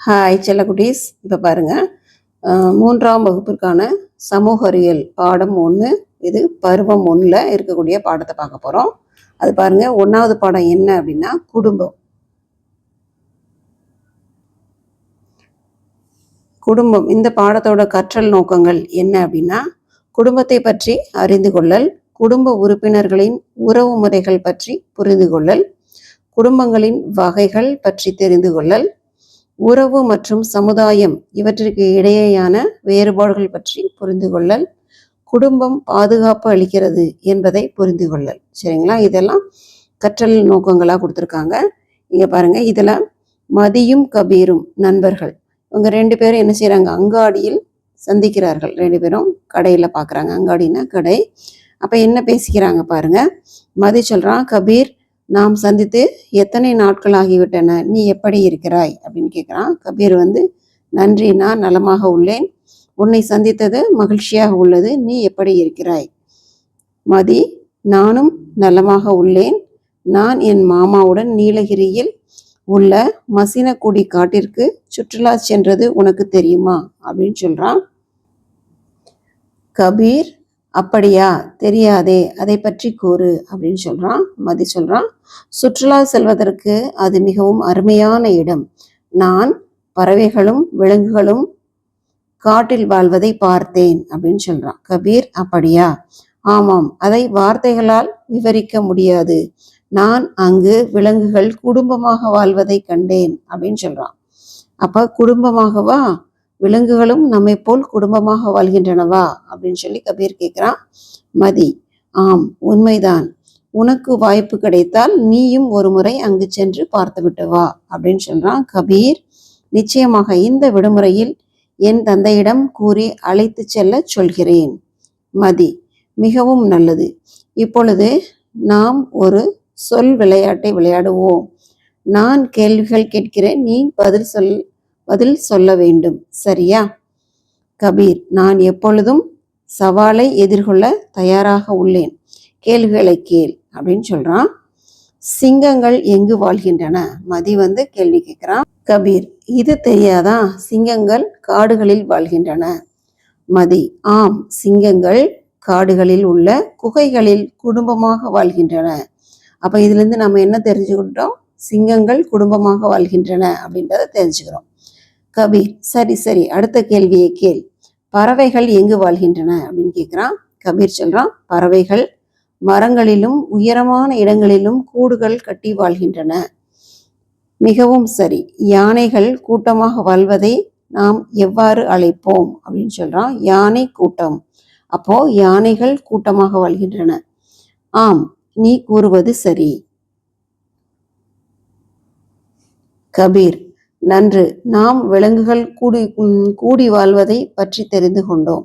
Hi செல்லகுட்டீஸ் இப்போ பாருங்கள் மூன்றாம் வகுப்பிற்கான சமூக அறிவியல் பாடம் ஒன்று இது பருவம் ஒன்றில் இருக்கக்கூடிய பாடத்தை பார்க்க போகிறோம் அது பாருங்கள் ஒன்றாவது பாடம் என்ன அப்படின்னா குடும்பம். குடும்பம் இந்த பாடத்தோட கற்றல் நோக்கங்கள் என்ன அப்படின்னா குடும்பத்தை பற்றி அறிந்து கொள்ளல் குடும்ப உறுப்பினர்களின் உறவு முறைகள் பற்றி புரிந்து கொள்ளல் குடும்பங்களின் வகைகள் பற்றி தெரிந்து கொள்ளல் உறவு மற்றும் சமுதாயம் இவற்றிற்கு இடையேயான வேறுபாடுகள் பற்றி புரிந்து கொள்ளல் குடும்பம் பாதுகாப்பு அளிக்கிறது என்பதை புரிந்து கொள்ளல். சரிங்களா? இதெல்லாம் கற்றல் நோக்கங்களாக கொடுத்துருக்காங்க. இங்கே பாருங்கள் இதில் மதியும் கபீரும் நண்பர்கள். இவங்க ரெண்டு பேரும் என்ன செய்கிறாங்க அங்காடியில் சந்திக்கிறார்கள். ரெண்டு பேரும் கடையில் பார்க்குறாங்க அங்காடின்னா கடை. அப்போ என்ன பேசிக்கிறாங்க பாருங்க. மதி சொல்கிறான் கபீர் நாம் சந்தித்து எத்தனை நாட்கள் ஆகிவிட்டன? நீ எப்படி இருக்கிறாய்? அப்படின்னு கேட்குறான். கபீர் வந்து நன்றி நான் நலமாக உள்ளேன். உன்னை சந்தித்தது மகிழ்ச்சியாக உள்ளது. நீ எப்படி இருக்கிறாய்? மதி நானும் நலமாக உள்ளேன். நான் என் மாமாவுடன் நீலகிரியில் உள்ள மசினக்குடி காட்டிற்கு சுற்றுலா சென்றது உனக்கு தெரியுமா? அப்படின்னு சொல்கிறான் கபீர் அப்படியா? தெரியாதே அதை பற்றி கூறு அப்படின்னு சொல்கிறான் மதி சொல்கிறான் சுற்றுலா செல்வதற்கு அது மிகவும் அருமையான இடம். நான் பறவைகளும் விலங்குகளும் காட்டில் வாழ்வதை பார்த்தேன் அப்படின்னு சொல்கிறான் கபீர் அப்படியா? ஆமாம் அதை வார்த்தைகளால் விவரிக்க முடியாது. நான் அங்கு விலங்குகள் குடும்பமாக வாழ்வதை கண்டேன் அப்படின்னு சொல்றான். அப்போ குடும்பமாகவா? விலங்குகளும் நம்மை போல் குடும்பமாக வாழ்கின்றனவா? அப்படின்னு சொல்லி கபீர் கேட்குறான் மதி ஆம் உண்மைதான். உனக்கு வாய்ப்பு கிடைத்தால் நீயும் ஒரு முறை அங்கு சென்று பார்த்துவிட்டு வா அப்படின்னு சொல்றான் கபீர். நிச்சயமாக இந்த விடுமுறையில் என் தந்தையிடம் கூறி அழைத்து செல்ல சொல்கிறேன். மதி மிகவும் நல்லது. இப்பொழுது நாம் ஒரு சொல் விளையாட்டை விளையாடுவோம். நான் கேள்விகள் கேட்கிறேன் நீ பதில் சொல் பதில் சொல்ல வேண்டும். சரியா? கபீர் நான் எப்பொழுதும் சவாலை எதிர்கொள்ள தயாராக உள்ளேன். கேள்விகளை கேள் அப்படின்னு சொல்றான். சிங்கங்கள் எங்கு வாழ்கின்றன? மதி வந்து கேள்வி கேட்கிறான் கபீர் இது தெரியாதா? சிங்கங்கள் காடுகளில் வாழ்கின்றன. மதி ஆம் சிங்கங்கள் காடுகளில் உள்ள குகைகளில் குடும்பமாக வாழ்கின்றன. அப்ப இதுல இருந்து நம்ம என்ன தெரிஞ்சுக்கிட்டோம்? சிங்கங்கள் குடும்பமாக வாழ்கின்றன அப்படின்றத தெரிஞ்சுக்கிறோம். கபீர் சரி சரி அடுத்த கேள்வியை கேள். பறவைகள் எங்கு வாழ்கின்றன? அப்படின்னு கேட்குறான் கபீர் சொல்றான் பறவைகள் மரங்களிலும் உயரமான இடங்களிலும் கூடுகள் கட்டி வாழ்கின்றன. மிகவும் சரி. யானைகள் கூட்டமாக வாழ்வதை நாம் எவ்வாறு அழைப்போம்? அப்படின்னு சொல்றான். யானை கூட்டம். அப்போ யானைகள் கூட்டமாக வாழ்கின்றன. ஆம் நீ கூறுவது சரி. கபீர் நன்று. நாம் விலங்குகள் கூடி உம், கூடி வாழ்வதை பற்றி தெரிந்து கொண்டோம்.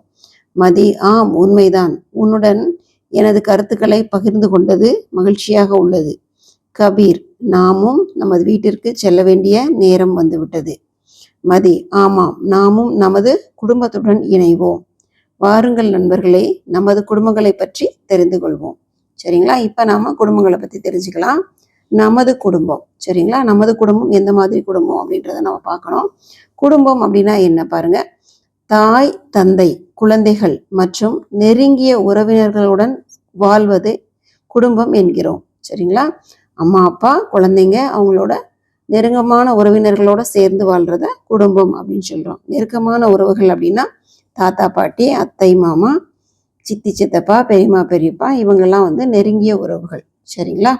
மதி ஆம் உண்மைதான். உன்னுடன் எனது கருத்துக்களை பகிர்ந்து கொண்டது மகிழ்ச்சியாக உள்ளது. கபீர் நாமும் நமது வீட்டிற்கு செல்ல வேண்டிய நேரம் வந்துவிட்டது. மதி ஆமாம் நாமும் நமது குடும்பத்துடன் இணைவோம். வாருங்கள் நண்பர்களே நமது குடும்பங்களை பற்றி தெரிந்து கொள்வோம். சரிங்களா? இப்போ நாம குடும்பங்களை பற்றி தெரிஞ்சுக்கலாம். நமது குடும்பம். சரிங்களா? நமது குடும்பம் எந்த மாதிரி குடும்பம் அப்படின்றத நம்ம பார்க்கணும். குடும்பம் அப்படின்னா என்ன பாருங்க? தாய் தந்தை குழந்தைகள் மற்றும் நெருங்கிய உறவினர்களுடன் வாழ்வது குடும்பம் என்கிறோம். சரிங்களா? அம்மா அப்பா குழந்தைங்க அவங்களோட நெருக்கமான உறவினர்களோட சேர்ந்து வாழ்றத குடும்பம் அப்படின்னு சொல்றோம். நெருக்கமான உறவுகள் அப்படின்னா தாத்தா பாட்டி அத்தை மாமா சித்தி சித்தப்பா பெரியம்மா பெரியப்பா இவங்கெல்லாம் வந்து நெருங்கிய உறவுகள். சரிங்களா?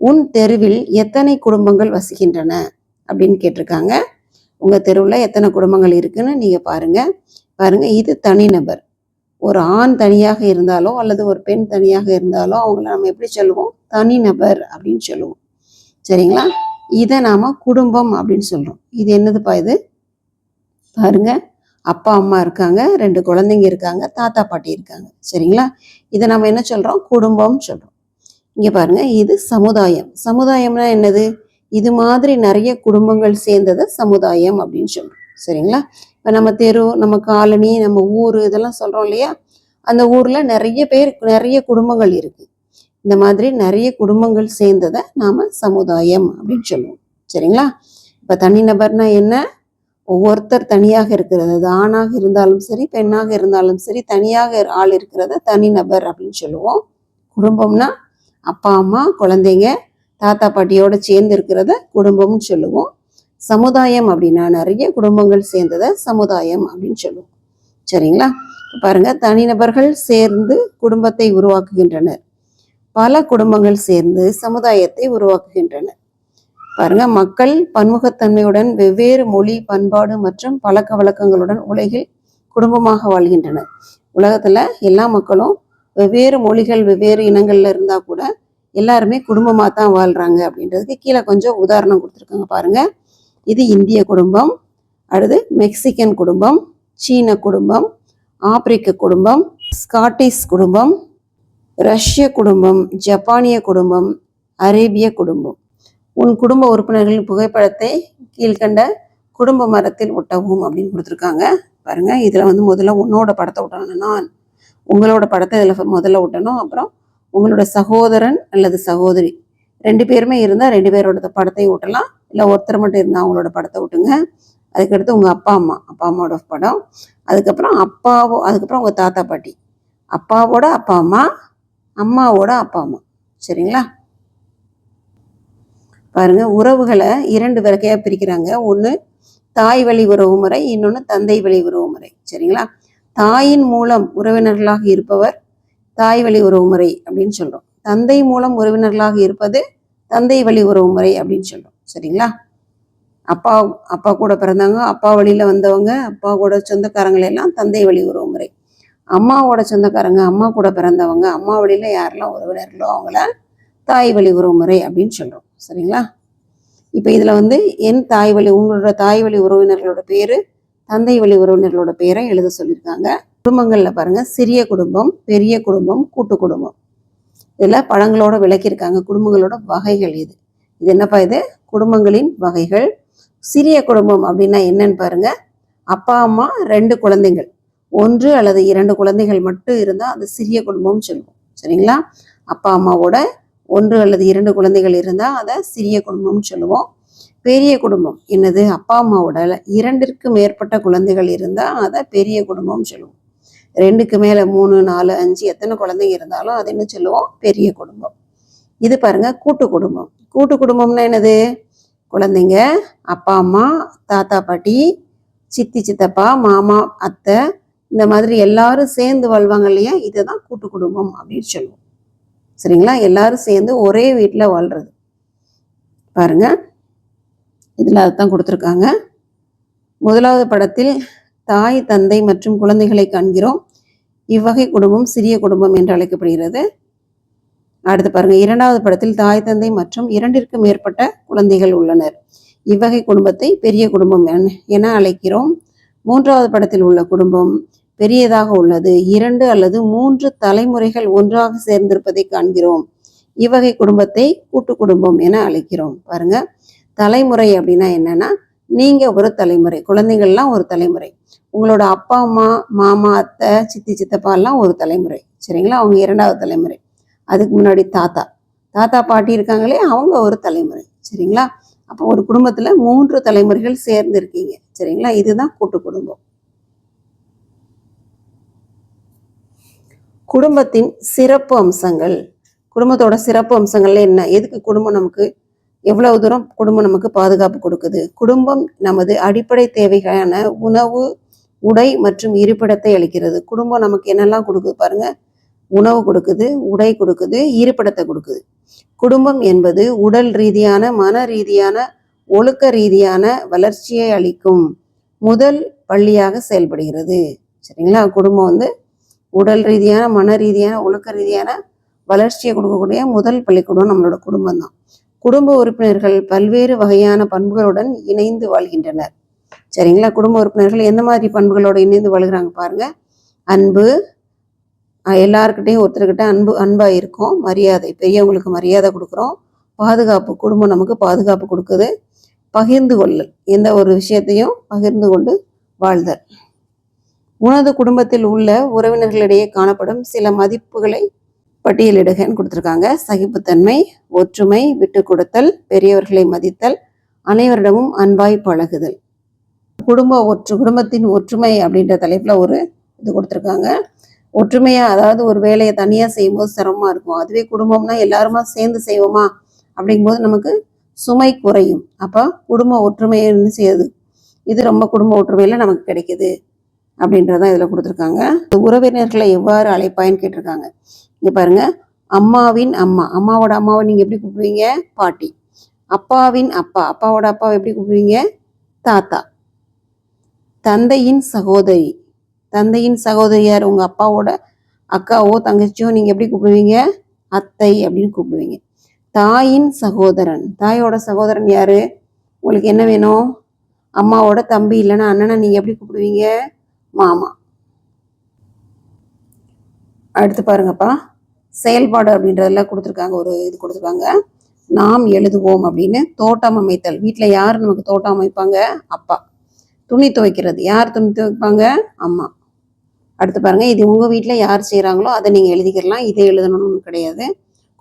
உன் தெருவில் எத்தனை குடும்பங்கள் வசிக்கின்றன? அப்படின்னு கேட்டிருக்காங்க. உங்கள் தெருவில் எத்தனை குடும்பங்கள் இருக்குன்னு நீங்கள் பாருங்கள் பாருங்கள் இது தனிநபர் ஒரு ஆண் தனியாக இருந்தாலோ அல்லது ஒரு பெண் தனியாக இருந்தாலோ அவங்கள நம்ம எப்படி சொல்லுவோம்? தனிநபர் அப்படின்னு சொல்லுவோம். சரிங்களா? இதை நாம் குடும்பம் அப்படின்னு சொல்கிறோம் இது என்னதுப்பா இது? பாருங்க அப்பா அம்மா இருக்காங்க ரெண்டு குழந்தைங்க இருக்காங்க தாத்தா பாட்டி இருக்காங்க. சரிங்களா? இதை நம்ம என்ன சொல்கிறோம் குடும்பம்னு சொல்கிறோம் இங்கே பாருங்கள் இது சமுதாயம். சமுதாயம்னா என்னது? இது மாதிரி நிறைய குடும்பங்கள் சேர்ந்ததை சமுதாயம் அப்படின்னு சொல்கிறோம் சரிங்களா? இப்போ நம்ம தெரு நம்ம காலனி நம்ம ஊர் இதெல்லாம் சொல்கிறோம் இல்லையா? அந்த ஊரில் நிறைய பேர் நிறைய குடும்பங்கள் இருக்குது இந்த மாதிரி நிறைய குடும்பங்கள் சேர்ந்ததை நாம் சமுதாயம் அப்படின்னு சொல்லுவோம். சரிங்களா? இப்போ தனிநபர்னா என்ன? ஒவ்வொருத்தர் தனியாக இருக்கிறது. அது ஆணாக இருந்தாலும் சரி பெண்ணாக இருந்தாலும் சரி தனியாக ஆள் இருக்கிறத தனிநபர் அப்படின்னு சொல்லுவோம். குடும்பம்னா அப்பா அம்மா குழந்தைங்க தாத்தா பாட்டியோட சேர்ந்து இருக்கிறத குடும்பம்னு சொல்லுவோம். சமுதாயம் அப்படின்னா நிறைய குடும்பங்கள் சேர்ந்ததை சமுதாயம் அப்படின்னு சொல்லுவோம். சரிங்களா? பாருங்க தனிநபர்கள் சேர்ந்து குடும்பத்தை உருவாக்குகின்றனர். பல குடும்பங்கள் சேர்ந்து சமுதாயத்தை உருவாக்குகின்றனர். பாருங்க மக்கள் பன்முகத்தன்மையுடன் வெவ்வேறு மொழி பண்பாடு மற்றும் பழக்க வழக்கங்களுடன் உலகில் குடும்பமாக வாழ்கின்றனர். உலகத்துல எல்லா மக்களும் வெவ்வேறு மொழிகள் வெவ்வேறு இனங்கள்ல இருந்தா கூட எல்லாருமே குடும்பமாக தான் வாழ்றாங்க அப்படின்றதுக்கு கீழே கொஞ்சம் உதாரணம் கொடுத்துருக்காங்க பாருங்க. இது இந்திய குடும்பம் அடுத்து மெக்சிகன் குடும்பம் சீன குடும்பம் ஆப்பிரிக்க குடும்பம் ஸ்காட்டிஷ் குடும்பம் ரஷ்ய குடும்பம் ஜப்பானிய குடும்பம் அரேபிய குடும்பம். உன் குடும்ப உறுப்பினர்களின் புகைப்படத்தை கீழ்கண்ட குடும்ப மரத்தில் ஒட்டவும் அப்படின்னு கொடுத்துருக்காங்க. பாருங்க இதில் வந்து முதல்ல உன்னோட படத்தை ஒட்டணும். நான் உங்களோட படத்தை இதில் முதல்ல ஒட்டணும். அப்புறம் உங்களோட சகோதரன் அல்லது சகோதரி. ரெண்டு பேருமே இருந்தால் ரெண்டு பேரோட படத்தை ஓட்டலாம் இல்லை ஒருத்தர் மட்டும் இருந்தால் அவங்களோட படத்தை விட்டுங்க அதுக்கடுத்து உங்கள் அப்பா அம்மா அப்பா அம்மாவோட படம். அதுக்கப்புறம் அப்பாவோ அதுக்கப்புறம் உங்கள் தாத்தா பாட்டி. அப்பாவோட அப்பா அம்மா அம்மாவோட அப்பா அம்மா. சரிங்களா? பாருங்க உறவுகளை இரண்டு வகையாக பிரிக்கிறாங்க. ஒன்று தாய் வழி உறவு முறை இன்னொன்று தந்தை வழி உறவு முறை. சரிங்களா? தாயின் மூலம் உறவினர்களாக இருப்பவர் தாய் வழி உறவு முறை அப்படின்னு சொல்றோம். தந்தை மூலம் உறவினர்களாக இருப்பது தந்தை வழி உறவு முறை அப்படின்னு சொல்றோம். சரிங்களா? அப்பா அப்பா கூட பிறந்தவங்க அப்பா வழியில வந்தவங்க அப்பா கூட சொந்தக்காரங்களை எல்லாம் தந்தை வழி உறவு முறை அம்மாவோட சொந்தக்காரங்க அம்மா கூட பிறந்தவங்க அம்மா வழியில யாரெல்லாம் உறவினர்களோ அவங்கள தாய் வழி உறவு முறை அப்படின்னு சொல்றோம். சரிங்களா? இப்போ இதுல வந்து என் தாய் வழி உங்களோட தாய் வழி உறவினர்களோட பேரு தந்தை வழி உறவினர்களோட பேரை எழுத சொல்லியிருக்காங்க. குடும்பங்களில் பாருங்க சிறிய குடும்பம் பெரிய குடும்பம் கூட்டு குடும்பம். இதில் பழங்களோட விளக்கியிருக்காங்க குடும்பங்களோட வகைகள் இது. இது என்னப்பா இது? குடும்பங்களின் வகைகள். சிறிய குடும்பம் அப்படின்னா என்னன்னு பாருங்க அப்பா அம்மா ரெண்டு குழந்தைகள். ஒன்று அல்லது இரண்டு குழந்தைகள் மட்டும் இருந்தால் அது சிறிய குடும்பம்னு சொல்லுவோம். சரிங்களா? அப்பா அம்மாவோட ஒன்று அல்லது இரண்டு குழந்தைகள் இருந்தால் அதை சிறிய குடும்பம்னு சொல்லுவோம். பெரிய குடும்பம். என்னது? அப்பா அம்மாவோட இரண்டிற்கு மேற்பட்ட குழந்தைகள் இருந்தால் அதை பெரிய குடும்பம்னு சொல்லுவோம். ரெண்டுக்கு மேலே மூணு நாலு அஞ்சு எத்தனை குழந்தைங்க இருந்தாலும் அது என்ன சொல்லுவோம்? பெரிய குடும்பம். இது பாருங்க கூட்டு குடும்பம். கூட்டு குடும்பம்னா என்னது? குழந்தைங்க அப்பா அம்மா தாத்தா பாட்டி சித்தி சித்தப்பா மாமா அத்தை இந்த மாதிரி எல்லாரும் சேர்ந்து வாழ்வாங்க இல்லையா? இதுதான் கூட்டு குடும்பம் அப்படின்னு சொல்லுவோம். சரிங்களா? எல்லாரும் சேர்ந்து ஒரே வீட்டில் வாழ்றது. பாருங்கள் இதில் அதுதான் கொடுத்துருக்காங்க. முதலாவது படத்தில் தாய் தந்தை மற்றும் குழந்தைகளை காண்கிறோம். இவ்வகை குடும்பம் சிறிய குடும்பம் என்று அழைக்கப்படுகிறது. அடுத்து பாருங்க. இரண்டாவது படத்தில் தாய் தந்தை மற்றும் இரண்டிற்கு மேற்பட்ட குழந்தைகள் உள்ளனர். இவ்வகை குடும்பத்தை பெரிய குடும்பம் என- என அழைக்கிறோம். மூன்றாவது படத்தில் உள்ள குடும்பம் பெரியதாக உள்ளது. இரண்டு அல்லது மூன்று தலைமுறைகள் ஒன்றாக சேர்ந்திருப்பதை காண்கிறோம். இவ்வகை குடும்பத்தை கூட்டு குடும்பம் என அழைக்கிறோம். பாருங்க. தலைமுறை அப்படின்னா என்னன்னா நீங்க ஒரு தலைமுறை குழந்தைகள்லாம் ஒரு தலைமுறை. உங்களோட அப்பா அம்மா மாமா அத்தை சித்தி சித்தப்பா எல்லாம் ஒரு தலைமுறை. சரிங்களா? அவங்க இரண்டாவது தலைமுறை. அதுக்கு முன்னாடி தாத்தா. தாத்தா பாட்டி இருக்காங்களே அவங்க ஒரு தலைமுறை. சரிங்களா? அப்போ ஒரு குடும்பத்தில் மூன்று தலைமுறைகள் சேர்ந்து இருக்கீங்க. சரிங்களா? இதுதான் கூட்டு குடும்பம். குடும்பத்தின் சிறப்பு அம்சங்கள். குடும்பத்தோட சிறப்பு அம்சங்கள்ல என்ன? எதுக்கு குடும்பம் நமக்கு எவ்வளவு தூரம் குடும்பம் நமக்கு பாதுகாப்பு கொடுக்குது? குடும்பம் நமது அடிப்படை தேவைகளான உணவு உடை மற்றும் இருப்பிடத்தை அளிக்கிறது. குடும்பம் நமக்கு என்னெல்லாம் கொடுக்குது பாருங்க? உணவு கொடுக்குது உடை கொடுக்குது இருப்பிடத்தை கொடுக்குது. குடும்பம் என்பது உடல் ரீதியான மன ரீதியான ஒழுக்க ரீதியான வளர்ச்சியை அளிக்கும் முதல் பள்ளியாக செயல்படுகிறது. சரிங்களா? குடும்பம் வந்து உடல் ரீதியான மன ரீதியான ஒழுக்க ரீதியான வளர்ச்சியை கொடுக்கக்கூடிய முதல் பள்ளிக்கூடம் நம்மளோட குடும்பம் தான் குடும்ப உறுப்பினர்கள் பல்வேறு வகையான பண்புகளுடன் இணைந்து வாழ்கின்றனர். சரிங்களா? குடும்ப உறுப்பினர்கள் எந்த மாதிரி பண்புகளோடு இணைந்து வாழ்கிறாங்க பாருங்க. அன்பு எல்லாருக்கிட்டையும் ஒருத்தர்கிட்ட அன்பு அன்பாக இருக்கும் மரியாதை பெரியவங்களுக்கு மரியாதை கொடுக்குறோம். பாதுகாப்பு குடும்பம் நமக்கு பாதுகாப்பு கொடுக்குது. பகிர்ந்து கொள்ளல் எந்த ஒரு விஷயத்தையும் பகிர்ந்து கொண்டு வாழ்தல். உனது குடும்பத்தில் உள்ள உறவினர்களிடையே காணப்படும் சில மதிப்புகளை பட்டியலிடுகன்னு கொடுத்துருக்காங்க. சகிப்புத்தன்மை ஒற்றுமை விட்டு கொடுத்தல் பெரியவர்களை மதித்தல் அனைவரிடமும் அன்பாய் பழகுதல். குடும்ப ஒற்று குடும்பத்தின் ஒற்றுமை அப்படின்ற தலைப்பில் ஒரு இது கொடுத்துருக்காங்க. ஒற்றுமையாக அதாவது ஒரு வேலையை தனியாக செய்யும்போது சிரமமாக இருக்கும். அதுவே குடும்பம்னா எல்லாருமா சேர்ந்து செய்வோமா? அப்படிங்கும்போது நமக்கு சுமை குறையும். அப்போ குடும்ப ஒற்றுமையை என்ன செய்யுது? இது ரொம்ப குடும்ப ஒற்றுமையில் நமக்கு கிடைக்கிது. அப்படின்றதான் இதில் கொடுத்துருக்காங்க. உறவினர்களை எவ்வாறு அழைப்பாயின்னு கேட்டிருக்காங்க. இங்கே பாருங்க அம்மாவின் அம்மா. அம்மாவோட அம்மாவை நீங்கள் எப்படி கூப்பிடுவீங்க? பாட்டி. அப்பாவின் அப்பா. அப்பாவோட அப்பாவை எப்படி கூப்பிடுவீங்க? தாத்தா. தந்தையின் சகோதரி. தந்தையின் சகோதரியார் உங்கள் அப்பாவோட அக்காவோ தங்கச்சியோ நீங்கள் எப்படி கூப்பிடுவீங்க? அத்தை அப்படின்னு கூப்பிடுவீங்க. தாயின் சகோதரன். தாயோட சகோதரன் யார்? உங்களுக்கு என்ன வேணும்? அம்மாவோட தம்பி இல்லைன்னா அண்ணனை நீங்கள் எப்படி கூப்பிடுவீங்க? மாமா. அடுத்து பாருங்கப்பா. செயல்பாடு அப்படின்றதெல்லாம் கொடுத்துருக்காங்க. ஒரு இது கொடுத்துருக்காங்க. நாம் எழுதுவோம் அப்படின்னு தோட்டம் அமைத்தல். வீட்டில் யார் நமக்கு தோட்டம் அமைப்பாங்க? அப்பா. துணி துவைக்கிறது. யார் துணி துவைப்பாங்க? அம்மா. அடுத்து பாருங்க. இது உங்க வீட்டில் யார் செய்கிறாங்களோ அதை நீங்கள் எழுதிக்கிறலாம் இதை எழுதணும்னு கிடையாது.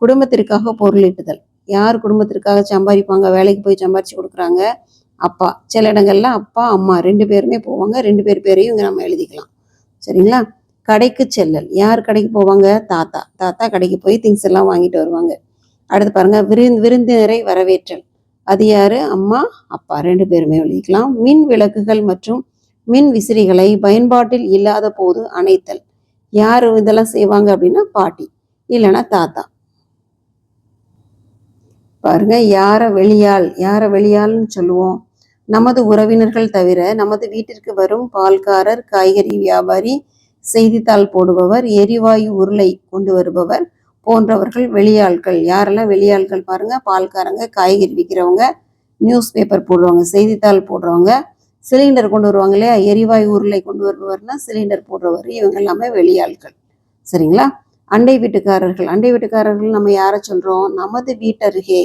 குடும்பத்திற்காக பொருளீட்டுதல் யார் குடும்பத்திற்காக சம்பாதிப்பாங்க? வேலைக்கு போய் சம்பாரிச்சு கொடுக்குறாங்க. அப்பா. சில இடங்கள்ல அப்பா அம்மா ரெண்டு பேருமே போவாங்க. ரெண்டு பேர் பேரையும் இங்கே நம்ம எழுதிக்கலாம். சரிங்களா? கடைக்கு செல்லல். யார் கடைக்கு போவாங்க? தாத்தா. தாத்தா கடைக்கு போய் திங்ஸ் எல்லாம் வாங்கிட்டு வருவாங்க. அடுத்து பாருங்க விருந்து விருந்தினரை வரவேற்றல். அது யாரு? அம்மா அப்பா. ரெண்டு பேருமே எழுதிக்கலாம். மின் விளக்குகள் மற்றும் மின் விசிறிகளை பயன்பாட்டில் இல்லாத போது அணைத்தல். யார் இதெல்லாம் செய்வாங்க அப்படின்னா பாட்டி. இல்லைன்னா தாத்தா. பாருங்க யாரை வெளியால் யாரை வெளியால்னு சொல்லுவோம்? நமது உறவினர்கள் தவிர நமது வீட்டிற்கு வரும் பால்காரர் காய்கறி வியாபாரி செய்தித்தாள் போடுபவர் எரிவாயு உருளை கொண்டு வருபவர் போன்றவர்கள் வெளியாட்கள் யாரெல்லாம் வெளியாள்கள் பாருங்க பால்காரங்க காய்கறி விற்கிறவங்க நியூஸ் பேப்பர் போடுறவங்க செய்தித்தாள் போடுறவங்க சிலிண்டர் கொண்டு வருவாங்க இல்லையா? எரிவாயு உருளை கொண்டு வருபவர்னா சிலிண்டர் போடுறவர். இவங்க எல்லாமே வெளியாட்கள் சரிங்களா? அண்டை வீட்டுக்காரர்கள். அண்டை வீட்டுக்காரர்கள் நம்ம யாரை சொல்றோம்? நமது வீட்டருகே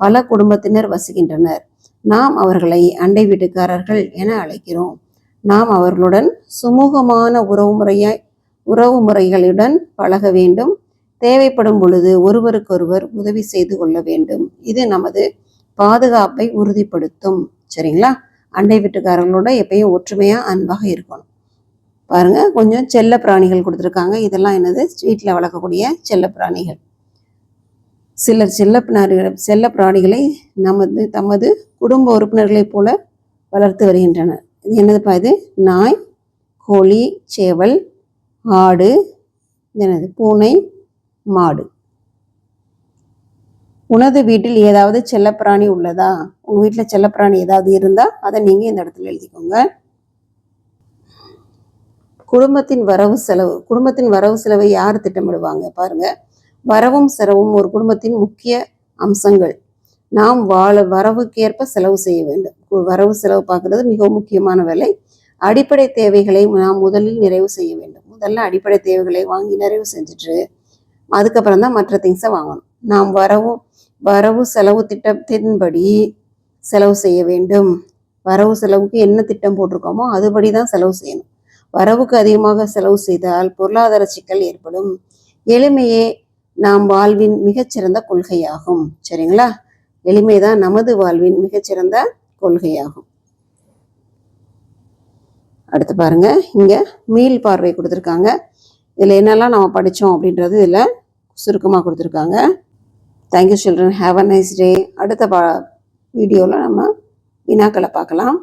பல குடும்பத்தினர் வசிக்கின்றனர். நாம் அவர்களை அண்டை வீட்டுக்காரர்கள் என அழைக்கிறோம். நாம் அவர்களுடன் சுமூகமான உறவு முறையாய் உறவு முறைகளுடன் பழக வேண்டும். தேவைப்படும் பொழுது ஒருவருக்கொருவர் உதவி செய்து கொள்ள வேண்டும். இது நமது பாதுகாப்பை உறுதிப்படுத்தும். சரிங்களா? அண்டை வீட்டுக்காரர்களோட எப்பயும் ஒற்றுமையாக அன்பாக இருக்கணும். பாருங்க கொஞ்சம் செல்ல பிராணிகள் கொடுத்துருக்காங்க. இதெல்லாம் என்னது? வீட்டில் வளர்க்கக்கூடிய செல்ல பிராணிகள். சிலர் செல்ல பிராணிகள் செல்ல பிராணிகளை நமது தமது குடும்ப உறுப்பினர்களைப் போல வளர்த்து வருகின்றனர். இது என்னதுப்பா இது? நாய் கோழி சேவல் ஆடு எனது என்னது? பூனை மாடு. உனது வீட்டில் ஏதாவது செல்லப்பிராணி உள்ளதா? உங்கள் வீட்டில் செல்லப்பிராணி ஏதாவது இருந்தால் அதை நீங்கள் இந்த இடத்துல எழுதிக்கோங்க. குடும்பத்தின் வரவு செலவு குடும்பத்தின் வரவு செலவை யார் திட்டமிடுவாங்க? பாருங்கள் வரவும் செலவும் ஒரு குடும்பத்தின் முக்கிய அம்சங்கள். நாம் வாழ வரவுக்கேற்ப செலவு செய்ய வேண்டும். வரவு செலவு பார்க்கறது மிகவும் முக்கியமான வேலை. அடிப்படை தேவைகளை நாம் முதலில் நிறைவு செய்ய வேண்டும். முதல்ல அடிப்படை தேவைகளை வாங்கி நிறைவு செஞ்சுட்டு அதுக்கப்புறம் தான் மற்ற திங்ஸை வாங்கணும். நாம் வரவும் வரவு செலவு திட்டத்தின்படி செலவு செய்ய வேண்டும். வரவு செலவுக்கு என்ன திட்டம் போட்டிருக்கோமோ அதுபடி தான் செலவு செய்யணும். வரவுக்கு அதிகமாக செலவு செய்தால் பொருளாதார சிக்கல் ஏற்படும். எளிமையே நாம் வாழ்வின் மிகச்சிறந்த கொள்கையாகும். சரிங்களா? எளிமைதான் நமது வாழ்வின் மிகச்சிறந்த கொள்கையாகும். அடுத்து பாருங்க இங்க மீள் பார்வை கொடுத்துருக்காங்க. இதில் என்னெல்லாம் நம்ம படித்தோம் அப்படின்றது இதில் சுருக்கமாக கொடுத்துருக்காங்க. Thank you children have a nice day அடுத்த பா வீடியோவில் நம்ம வினாக்களை பார்க்கலாம்.